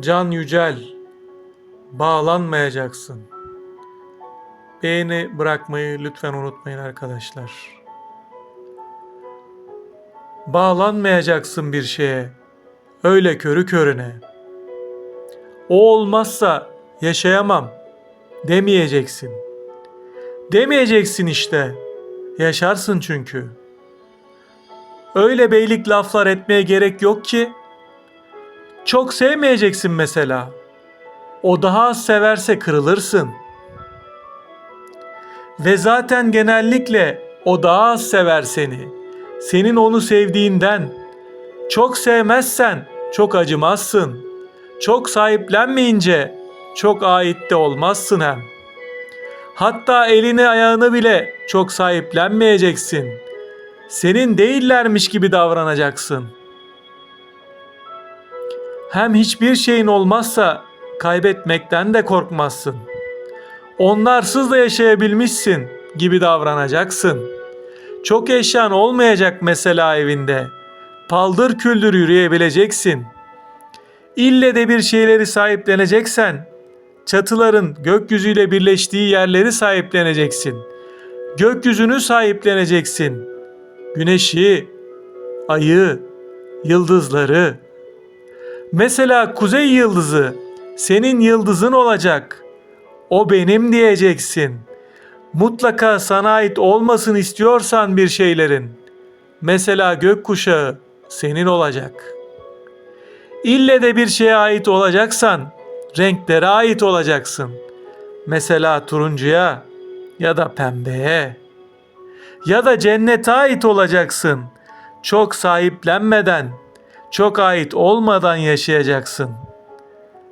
Can Yücel, bağlanmayacaksın. Beğeni bırakmayı lütfen unutmayın arkadaşlar. Bağlanmayacaksın bir şeye. Öyle körü körüne. O olmazsa yaşayamam demeyeceksin. Demeyeceksin işte. Yaşarsın çünkü. Öyle beylik laflar etmeye gerek yok ki. Çok sevmeyeceksin mesela. O daha az severse kırılırsın. Ve zaten genellikle o daha az sever seni. Senin onu sevdiğinden. Çok sevmezsen çok acımazsın. Çok sahiplenmeyince çok ait de olmazsın hem. Hatta elini ayağını bile çok sahiplenmeyeceksin. Senin değillermiş gibi davranacaksın. Hem hiçbir şeyin olmazsa kaybetmekten de korkmazsın. Onlarsız da yaşayabilmişsin gibi davranacaksın. Çok eşyan olmayacak mesela evinde. Paldır küldür yürüyebileceksin. İlle de bir şeyleri sahipleneceksen, çatıların gökyüzüyle birleştiği yerleri sahipleneceksin. Gökyüzünü sahipleneceksin. Güneşi, ayı, yıldızları. Mesela kuzey yıldızı senin yıldızın olacak. O benim diyeceksin. Mutlaka sana ait olmasın istiyorsan bir şeylerin. Mesela gökkuşağı senin olacak. İlle de bir şeye ait olacaksan renklere ait olacaksın. Mesela turuncuya ya da pembeye ya da cennete ait olacaksın. Çok sahiplenmeden, çok ait olmadan yaşayacaksın.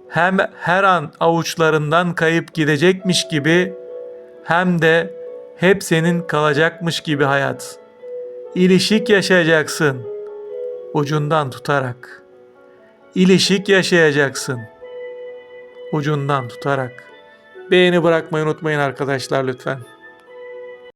Hem her an avuçlarından kayıp gidecekmiş gibi hem de hep senin kalacakmış gibi hayat. İlişik yaşayacaksın ucundan tutarak. İlişik yaşayacaksın ucundan tutarak. Beğeni bırakmayı unutmayın arkadaşlar lütfen.